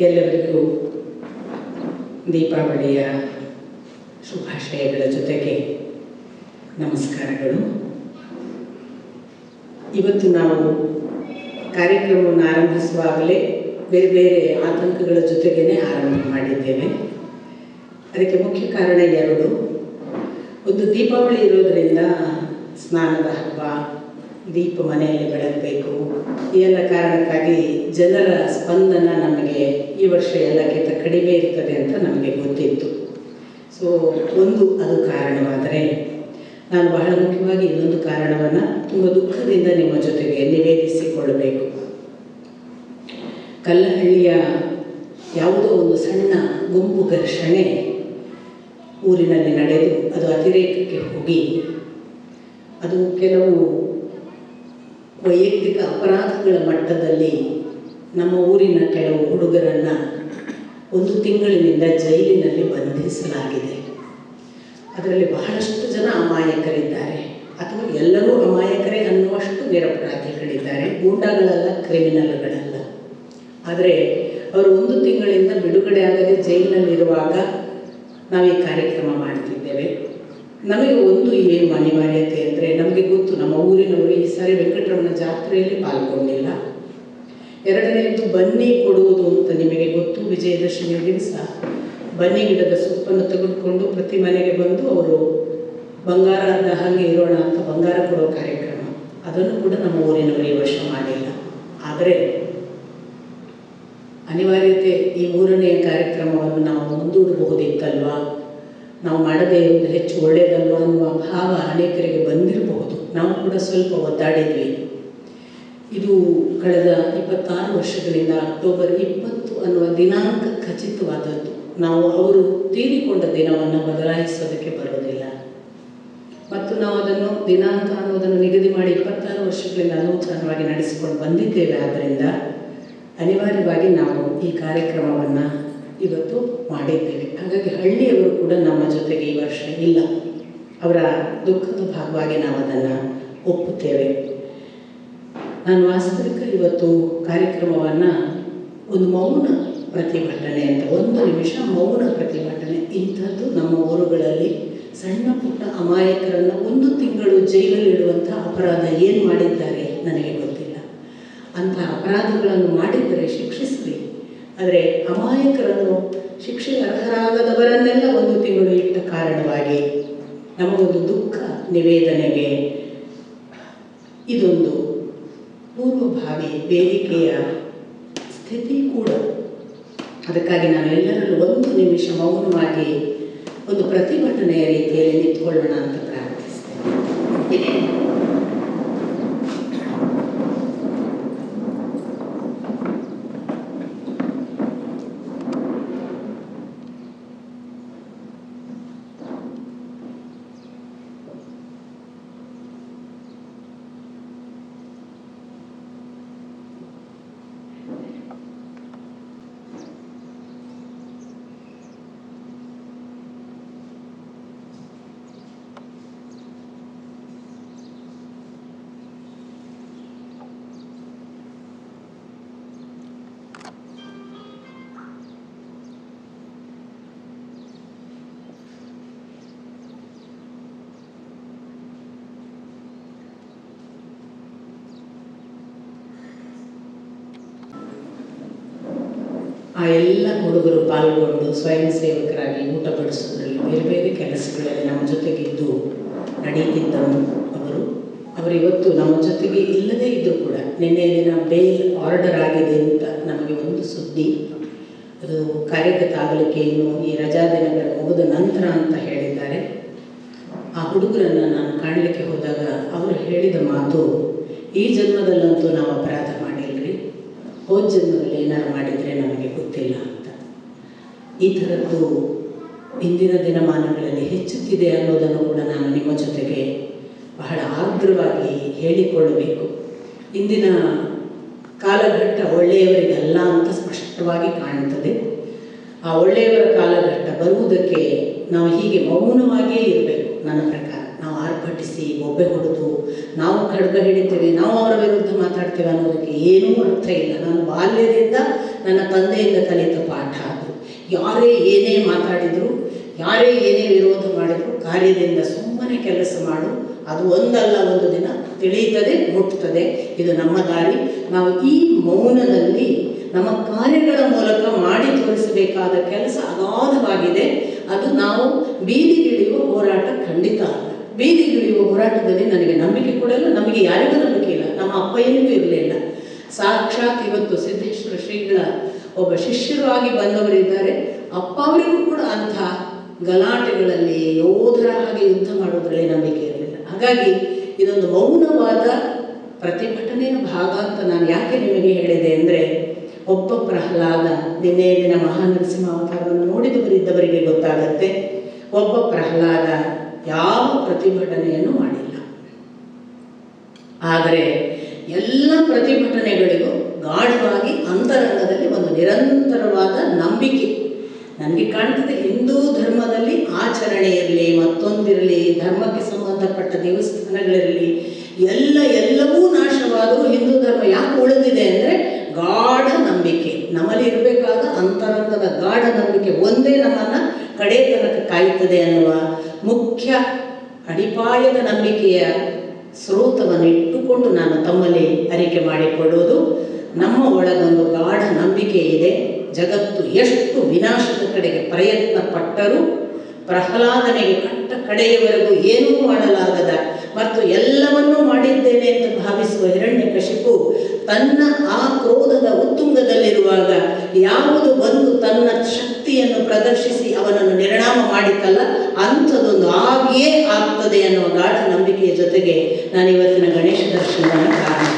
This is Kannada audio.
ಎಲ್ಲರಿಗೂ ದೀಪಾವಳಿಯ ಶುಭಾಶಯಗಳ ಜೊತೆಗೆ ನಮಸ್ಕಾರಗಳು. ಇವತ್ತು ನಾವು ಕಾರ್ಯಕ್ರಮವನ್ನು ಆರಂಭಿಸುವಾಗಲೇ ಬೇರೆ ಬೇರೆ ಆತಂಕಗಳ ಜೊತೆಗೇ ಆರಂಭ ಮಾಡಿದ್ದೇವೆ. ಅದಕ್ಕೆ ಮುಖ್ಯ ಕಾರಣ ಎರಡು. ಒಂದು ದೀಪಾವಳಿ ಇರೋದರಿಂದ ಸ್ನಾನದ ಹಬ್ಬ, ದೀಪ ಮನೆಯಲ್ಲಿ ಬೆಳಗಬೇಕು ಎಲ್ಲ ಕಾರಣಕ್ಕಾಗಿ ಜನರ ಸ್ಪಂದನ ನಮಗೆ ಈ ವರ್ಷ ಎಲ್ಲಕ್ಕಿಂತ ಕಡಿಮೆ ಇರ್ತದೆ ಅಂತ ನಮಗೆ ಗೊತ್ತಿತ್ತು. ಸೊ ಒಂದು ಅದು ಕಾರಣವಾದರೆ, ನಾನು ಬಹಳ ಮುಖ್ಯವಾಗಿ ಇನ್ನೊಂದು ಕಾರಣವನ್ನು ತುಂಬ ದುಃಖದಿಂದ ನಿಮ್ಮ ಜೊತೆಗೆ ನಿವೇದಿಸಿಕೊಳ್ಳಬೇಕು. ಕಲ್ಲಹಳ್ಳಿಯ ಯಾವುದೋ ಒಂದು ಸಣ್ಣ ಗುಂಪು ಘರ್ಷಣೆ ಊರಿನಲ್ಲಿ ನಡೆದು ಅದು ಅತಿರೇಕಕ್ಕೆ ಹೋಗಿ, ಅದು ಕೆಲವು ವೈಯಕ್ತಿಕ ಅಪರಾಧಗಳ ಮಟ್ಟದಲ್ಲಿ ನಮ್ಮ ಊರಿನ ಕೆಲವು ಹುಡುಗರನ್ನು ಒಂದು ತಿಂಗಳಿನಿಂದ ಜೈಲಿನಲ್ಲಿ ಬಂಧಿಸಲಾಗಿದೆ. ಅದರಲ್ಲಿ ಬಹಳಷ್ಟು ಜನ ಅಮಾಯಕರಿದ್ದಾರೆ. ಅಥವಾ ಎಲ್ಲರೂ ಅಮಾಯಕರೇ ಅನ್ನುವಷ್ಟು ನಿರಪರಾಧಿಗಳಿದ್ದಾರೆ. ಗೂಂಡಾಗಳಲ್ಲ, ಕ್ರಿಮಿನಲ್ಗಳಲ್ಲ. ಆದರೆ ಅವರು ಒಂದು ತಿಂಗಳಿಂದ ಬಿಡುಗಡೆ ಆಗದೆ ಜೈಲಿನಲ್ಲಿರುವಾಗ ನಾವು ಈ ಕಾರ್ಯಕ್ರಮ ಮಾಡ್ತಿದ್ದೇವೆ. ನಮಗೆ ಒಂದು ಏನು ಅನಿವಾರ್ಯತೆ ಅಂದರೆ ನಮಗೆ ಗೊತ್ತು, ನಮ್ಮ ಊರಿನವರು ಈ ಸಾರಿ ವೆಂಕಟರಮಣ ಜಾತ್ರೆಯಲ್ಲಿ ಪಾಲ್ಗೊಂಡಿಲ್ಲ. ಎರಡನೆಯದು ಬನ್ನಿ ಕೊಡುವುದು ಅಂತ ನಿಮಗೆ ಗೊತ್ತು ವಿಜಯದಶಮಿ ದಿವಸ. ಬನ್ನಿ ಗಿಡದ ಸೊಪ್ಪನ್ನು ತೆಗೆದುಕೊಂಡು ಪ್ರತಿ ಮನೆಗೆ ಬಂದು ಅವರು ಬಂಗಾರದ ಹಾಗೆ ಇರೋಣ ಅಂತ ಬಂಗಾರ ಕೊಡೋ ಕಾರ್ಯಕ್ರಮ. ಅದನ್ನು ಕೂಡ ನಮ್ಮ ಊರಿನವರು ಈ ವರ್ಷ ಮಾಡಿಲ್ಲ. ಆದರೆ ಅನಿವಾರ್ಯತೆ ಈ ಮೂರನೆಯ ಕಾರ್ಯಕ್ರಮವನ್ನು ನಾವು ಮುಂದೂಡಬಹುದಿತ್ತಲ್ವಾ? ನಾವು ಮಾಡದೇ ಇರುವುದು ಹೆಚ್ಚು ಒಳ್ಳೆಯದಲ್ವ ಅನ್ನುವ ಭಾವ ಅನೇಕರಿಗೆ ಬಂದಿರಬಹುದು. ನಾವು ಕೂಡ ಸ್ವಲ್ಪ ಒದ್ದಾಡಿದ್ವಿ. ಇದು ಕಳೆದ ಇಪ್ಪತ್ತಾರು ವರ್ಷಗಳಿಂದ ಅಕ್ಟೋಬರ್ ಇಪ್ಪತ್ತು ಅನ್ನುವ ದಿನಾಂಕ ಖಚಿತವಾದದ್ದು. ನಾವು ಅವರು ತೀರಿಕೊಂಡ ದಿನವನ್ನು ಬದಲಾಯಿಸೋದಕ್ಕೆ ಬರೋದಿಲ್ಲ ಮತ್ತು ನಾವು ಅದನ್ನು ದಿನಾಂಕ ಅನ್ನೋದನ್ನು ನಿಗದಿ ಮಾಡಿ ಇಪ್ಪತ್ತಾರು ವರ್ಷಗಳಿಂದ ಅನೂತನವಾಗಿ ನಡೆಸಿಕೊಂಡು ಬಂದಿದ್ದೇವೆ. ಆದ್ದರಿಂದ ಅನಿವಾರ್ಯವಾಗಿ ನಾವು ಈ ಕಾರ್ಯಕ್ರಮವನ್ನು ಇವತ್ತು ಮಾಡಿದ್ದೇವೆ. ಹಾಗಾಗಿ ಹಳ್ಳಿಯವರು ಕೂಡ ನಮ್ಮ ಜೊತೆಗೆ ಈ ವರ್ಷ ಇಲ್ಲ. ಅವರ ದುಃಖದ ಭಾಗವಾಗಿ ನಾವು ಅದನ್ನು ಒಪ್ಪುತ್ತೇವೆ. ನಾನು ವಾಸ್ತವಿಕ ಇವತ್ತು ಕಾರ್ಯಕ್ರಮವನ್ನು ಒಂದು ಮೌನ ಪ್ರತಿಭಟನೆ ಅಂತ, ಒಂದು ನಿಮಿಷ ಮೌನ ಪ್ರತಿಭಟನೆ ಇಂಥದ್ದು ನಮ್ಮ ಊರುಗಳಲ್ಲಿ ಸಣ್ಣ ಪುಟ್ಟ ಅಮಾಯಕರನ್ನು ಒಂದು ತಿಂಗಳು ಜೈಲಲ್ಲಿಡುವಂಥ ಅಪರಾಧ ಏನು ಮಾಡಿದ್ದಾರೆ ನನಗೆ ಗೊತ್ತಿಲ್ಲ. ಅಂಥ ಅಪರಾಧಗಳನ್ನು ಮಾಡಿದ್ದರೆ ಶಿಕ್ಷಿಸಲಿ ಆದರೆ ಅಮಾಯಕರನ್ನು ಶಿಕ್ಷೆಗೆ ಅರ್ಹರಾಗದವರನ್ನೆಲ್ಲ ಒಂದು ತಿಂಗಳು ಇಟ್ಟ ಕಾರಣವಾಗಿ ನಮಗೊಂದು ದುಃಖ ನಿವೇದನೆಗೆ ಇದೊಂದು ಪೂರ್ವಭಾವಿ ವೇದಿಕೆಯ ಸ್ಥಿತಿ ಕೂಡ. ಅದಕ್ಕಾಗಿ ನಾನು ಎಲ್ಲರಲ್ಲೂ ಒಂದು ನಿಮಿಷ ಮೌನವಾಗಿ ಒಂದು ಪ್ರತಿಭಟನೆಯ ರೀತಿಯಲ್ಲಿ ನಿಂತ್ಕೊಳ್ಳೋಣ ಅಂತ ಪ್ರಾರ್ಥಿಸ್ತೇನೆ. ಆ ಎಲ್ಲ ಹುಡುಗರು ಪಾಲ್ಗೊಂಡು ಸ್ವಯಂ ಸೇವಕರಾಗಿ ಊಟ ಬಡಿಸೋದ್ರಲ್ಲಿ ಬೇರೆ ಬೇರೆ ಕೆಲಸಗಳಲ್ಲಿ ನಮ್ಮ ಜೊತೆಗಿದ್ದು ನಡೀತಿದ್ದವು ಅವರು. ಇವತ್ತು ನಮ್ಮ ಜೊತೆಗೆ ಇಲ್ಲದೇ ಇದ್ದರೂ ಕೂಡ ನಿನ್ನೆ ದಿನ ಬೇಲ್ ಆರ್ಡರ್ ಆಗಿದೆ ಅಂತ ನಮಗೆ ಒಂದು ಸುದ್ದಿ. ಅದು ಕಾರ್ಯಗತ ಆಗಲಿಕ್ಕೆ ಇನ್ನು ಈ ರಜಾ ದಿನಗಳ ಮುಗಿದ ನಂತರ ಅಂತ ಹೇಳಿದ್ದಾರೆ. ಆ ಹುಡುಗರನ್ನು ನಾನು ಕಾಣಲಿಕ್ಕೆ ಹೋದಾಗ ಅವರು ಹೇಳಿದ ಮಾತು, ಈ ಜನ್ಮದಲ್ಲಂತೂ ನಾವು ಅಪರಾಧ ಮಾಡಿಲ್ರಿ ಹೋದ ಜನ್ಮದಲ್ಲಿ ಏನಾರು ಮಾಡಿದರೆ ನಮಗೆ ಗೊತ್ತಿಲ್ಲ ಅಂತ. ಈ ಥರದ್ದು ಇಂದಿನ ದಿನಮಾನಗಳಲ್ಲಿ ಹೆಚ್ಚುತ್ತಿದೆ ಅನ್ನೋದನ್ನು ಕೂಡ ನಾನು ನಿಮ್ಮ ಜೊತೆಗೆ ಬಹಳ ಆರ್ದ್ರವಾಗಿ ಹೇಳಿಕೊಳ್ಳಬೇಕು. ಇಂದಿನ ಕಾಲಘಟ್ಟ ಒಳ್ಳೆಯವರಿಗಲ್ಲ ಅಂತ ಸ್ಪಷ್ಟವಾಗಿ ಕಾಣುತ್ತದೆ. ಆ ಒಳ್ಳೆಯವರ ಕಾಲಘಟ್ಟ ಬರುವುದಕ್ಕೆ ನಾವು ಹೀಗೆ ಮೌನವಾಗಿಯೇ ಇರಬೇಕು, ನನ್ನ ಪ್ರಕಾರ. ಆರ್ಭಟಿಸಿ ಬೊಬ್ಬೆ ಹೊಡೆದು ನಾವು ಖಡ್ಗ ಹಿಡಿತೇವೆ, ನಾವು ಅವರ ವಿರುದ್ಧ ಮಾತಾಡ್ತೇವೆ ಅನ್ನೋದಕ್ಕೆ ಏನೂ ಅರ್ಥ ಇಲ್ಲ. ನಾನು ಬಾಲ್ಯದಿಂದ ನನ್ನ ತಂದೆಯಿಂದ ಕಲಿತ ಪಾಠ ಅದು. ಯಾರೇ ಏನೇ ಮಾತಾಡಿದ್ರು, ಯಾರೇ ಏನೇ ವಿರೋಧ ಮಾಡಿದ್ರು, ಕಾರ್ಯದಿಂದ ಸುಮ್ಮನೆ ಕೆಲಸ ಮಾಡು, ಅದು ಒಂದಲ್ಲ, ಒಂದು ದಿನ ತಿಳಿಯುತ್ತದೆ, ಮುಟ್ತದೆ. ಇದು ನಮ್ಮ ದಾರಿ. ನಾವು ಈ ಮೌನದಲ್ಲಿ ನಮ್ಮ ಕಾರ್ಯಗಳ ಮೂಲಕ ಮಾಡಿ ತೋರಿಸಬೇಕಾದ ಕೆಲಸ ಅಗಾಧವಾಗಿದೆ. ಅದು ನಾವು ಬೀದಿಗಿಳಿಯುವ ಹೋರಾಟ ಖಂಡಿತ ಬೀದಿಗಿಳಿಯುವ ಹೋರಾಟದಲ್ಲಿ ನನಗೆ ನಂಬಿಕೆ ಕೂಡ ಇಲ್ಲ, ನಮಗೆ ಯಾರಿಗೂ ನಂಬಿಕೆ ಇಲ್ಲ, ನಮ್ಮ ಅಪ್ಪಯ್ಯನಿಗೂ ಇರಲಿಲ್ಲ ಸಾಕ್ಷಾತ್ ಇವತ್ತು ಸಿದ್ದೇಶ್ವರ ಶ್ರೀಗಳ ಒಬ್ಬ ಶಿಷ್ಯರು ಆಗಿ ಬಂದವರಿದ್ದಾರೆ ಅಪ್ಪ ಅವರಿಗೂ ಕೂಡ ಅಂಥ ಗಲಾಟೆಗಳಲ್ಲಿ ಯೋಧರ ಹಾಗೆ ಯುದ್ಧ ಮಾಡೋದ್ರಲ್ಲಿ ನಂಬಿಕೆ ಇರಲಿಲ್ಲ. ಹಾಗಾಗಿ ಇದೊಂದು ಮೌನವಾದ ಪ್ರತಿಭಟನೆಯ ಭಾಗ ಅಂತ ನಾನು ಯಾಕೆ ನಿಮಗೆ ಹೇಳಿದೆ ಅಂದರೆ, ಒಬ್ಬ ಪ್ರಹ್ಲಾದ ದಿನೇ ದಿನ ಮಹಾನರಸಿಂಹ ಅವತಾರವನ್ನು ನೋಡಿದವರಿದ್ದವರಿಗೆ ಗೊತ್ತಾಗತ್ತೆ. ಒಬ್ಬ ಪ್ರಹ್ಲಾದ ಯಾವ ಪ್ರತಿಭಟನೆಯನ್ನು ಮಾಡಿಲ್ಲ. ಆದರೆ ಎಲ್ಲ ಪ್ರತಿಭಟನೆಗಳಿಗೂ ಗಾಢವಾಗಿ ಅಂತರಂಗದಲ್ಲಿ ಒಂದು ನಿರಂತರವಾದ ನಂಬಿಕೆ. ನನಗೆ ಕಾಣ್ತದೆ ಹಿಂದೂ ಧರ್ಮದಲ್ಲಿ ಆಚರಣೆ ಇರಲಿ ಮತ್ತೊಂದಿರಲಿ, ಧರ್ಮಕ್ಕೆ ಸಂಬಂಧಪಟ್ಟ ದೇವಸ್ಥಾನಗಳಿರಲಿ, ಎಲ್ಲ, ಎಲ್ಲವೂ ನಾಶವಾದರೂ ಹಿಂದೂ ಧರ್ಮ ಯಾಕೆ ಉಳಿದಿದೆ ಅಂದರೆ ಗಾಢ ನಂಬಿಕೆ. ನಮ್ಮಲ್ಲಿ ಇರಬೇಕಾದ ಅಂತರಂಗದ ಗಾಢ ನಂಬಿಕೆ ಒಂದೇ ನಮ್ಮನ್ನು ಕಡೆ ತನಕ ಕಾಯುತ್ತದೆ ಅನ್ನುವ ಮುಖ್ಯ ಅಡಿಪಾಯದ ನಂಬಿಕೆಯ ಸ್ರೋತವನ್ನು ಇಟ್ಟುಕೊಂಡು ನಾನು ತಮ್ಮಲ್ಲಿ ಅರಿಕೆ ಮಾಡಿಕೊಳ್ಳುವುದು ನಮ್ಮ ಒಳಗೊಂದು ಗಾಢ ನಂಬಿಕೆ ಇದೆ. ಜಗತ್ತು ಎಷ್ಟು ವಿನಾಶದ ಕಡೆಗೆ ಪ್ರಯತ್ನ ಪಟ್ಟರೂ ಪ್ರಹ್ಲಾದನೆಗೆ ಕಟ್ಟ ಕಡೆಯವರೆಗೂ ಏನೂ ಮಾಡಲಾಗದ ಮತ್ತು ಎಲ್ಲವನ್ನೂ ಮಾಡಿದ್ದೇನೆ ಎಂದು ಭಾವಿಸುವ ಹಿರಣ್ಯಕಶಿಪು ತನ್ನ ಆ ಕ್ರೋಧದ ಉತ್ತುಂಗದಲ್ಲಿರುವಾಗ ಯಾವುದು ಬಂದು ಪ್ರದರ್ಶಿಸಿ ಅವನನ್ನು ನಿರ್ಣಾಮ ಮಾಡಿತಲ್ಲ ಅಂಥದ್ದೊಂದು ಆಗಿಯೇ ಆಗ್ತದೆ ಅನ್ನುವ ಗಾಢ ನಂಬಿಕೆಯ ಜೊತೆಗೆ ನಾನು ಇವತ್ತಿನ ಗಣೇಶ ದರ್ಶನವನ್ನು ಪ್ರಾರಂಭ